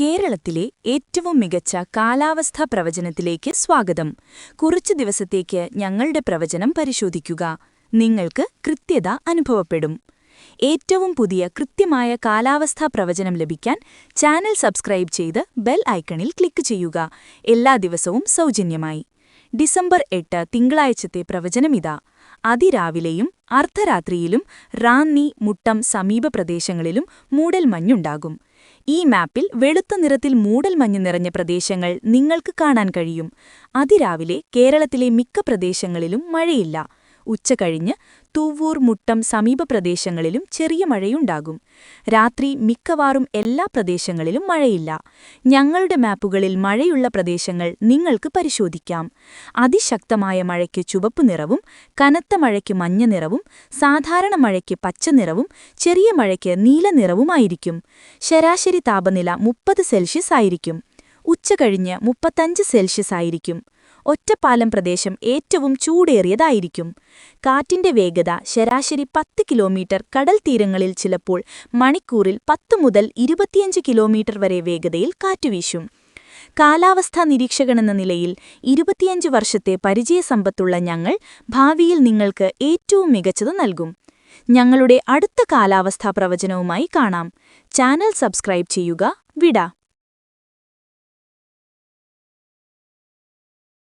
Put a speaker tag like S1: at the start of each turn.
S1: കേരളത്തിലെ ഏറ്റവും മികച്ച കാലാവസ്ഥാ പ്രവചനത്തിലേക്ക് സ്വാഗതം. കുറച്ചു ദിവസത്തേക്ക് ഞങ്ങളുടെ പ്രവചനം പരിശോധിക്കുക. നിങ്ങൾക്ക് കൃത്യത അനുഭവപ്പെടും. ഏറ്റവും പുതിയ കൃത്യമായ കാലാവസ്ഥാ പ്രവചനം ലഭിക്കാൻ ചാനൽ സബ്സ്ക്രൈബ് ചെയ്ത് ബെൽ ഐക്കണിൽ ക്ലിക്ക് ചെയ്യുക. എല്ലാ ദിവസവും സൗജന്യമായി. ഡിസംബർ എട്ട് തിങ്കളാഴ്ചത്തെ പ്രവചനമിതാ. അതിരാവിലെയും അർദ്ധരാത്രിയിലും റാന്നി മുട്ടം സമീപ പ്രദേശങ്ങളിലും മൂടൽമഞ്ഞുണ്ടാകും ഈ മാപ്പിൽ വെളുത്ത നിറത്തിൽ മൂടൽമഞ്ഞ് നിറഞ്ഞ പ്രദേശങ്ങൾ നിങ്ങൾക്ക് കാണാൻ കഴിയും. അതിരാവിലെ കേരളത്തിലെ മിക്ക പ്രദേശങ്ങളിലും മഴയില്ല. ഉച്ചകഴിഞ്ഞ് തൂവൂർ മുട്ടം സമീപ പ്രദേശങ്ങളിലും ചെറിയ മഴയുണ്ടാകും. രാത്രി മിക്കവാറും എല്ലാ പ്രദേശങ്ങളിലും മഴയില്ല. ഞങ്ങളുടെ മാപ്പുകളിൽ മഴയുള്ള പ്രദേശങ്ങൾ നിങ്ങൾക്ക് പരിശോധിക്കാം. അതിശക്തമായ മഴയ്ക്ക് ചുവപ്പ് നിറവും കനത്ത മഴയ്ക്ക് മഞ്ഞ നിറവും സാധാരണ മഴയ്ക്ക് പച്ച നിറവും ചെറിയ മഴയ്ക്ക് നീല നിറവുമായിരിക്കും ശരാശരി താപനില മുപ്പത് സെൽഷ്യസ് ആയിരിക്കും. ഉച്ചകഴിഞ്ഞ് മുപ്പത്തഞ്ച് സെൽഷ്യസ് ആയിരിക്കും. ഒറ്റപ്പാലം പ്രദേശം ഏറ്റവും ചൂടേറിയതായിരിക്കും. കാറ്റിന്റെ വേഗത ശരാശരി പത്ത് കിലോമീറ്റർ. കടൽ തീരങ്ങളിൽ ചിലപ്പോൾ മണിക്കൂറിൽ പത്ത് മുതൽ ഇരുപത്തിയഞ്ച് കിലോമീറ്റർ വരെ വേഗതയിൽ കാറ്റുവീശും കാലാവസ്ഥാ നിരീക്ഷകനെന്ന നിലയിൽ ഇരുപത്തിയഞ്ച് വർഷത്തെ പരിചയസമ്പത്തുള്ള ഞങ്ങൾ ഭാവിയിൽ നിങ്ങൾക്ക് ഏറ്റവും മികച്ചത് നൽകും. ഞങ്ങളുടെ അടുത്ത കാലാവസ്ഥാ പ്രവചനവുമായി കാണാം. ചാനൽ സബ്സ്ക്രൈബ് ചെയ്യുക. വിട.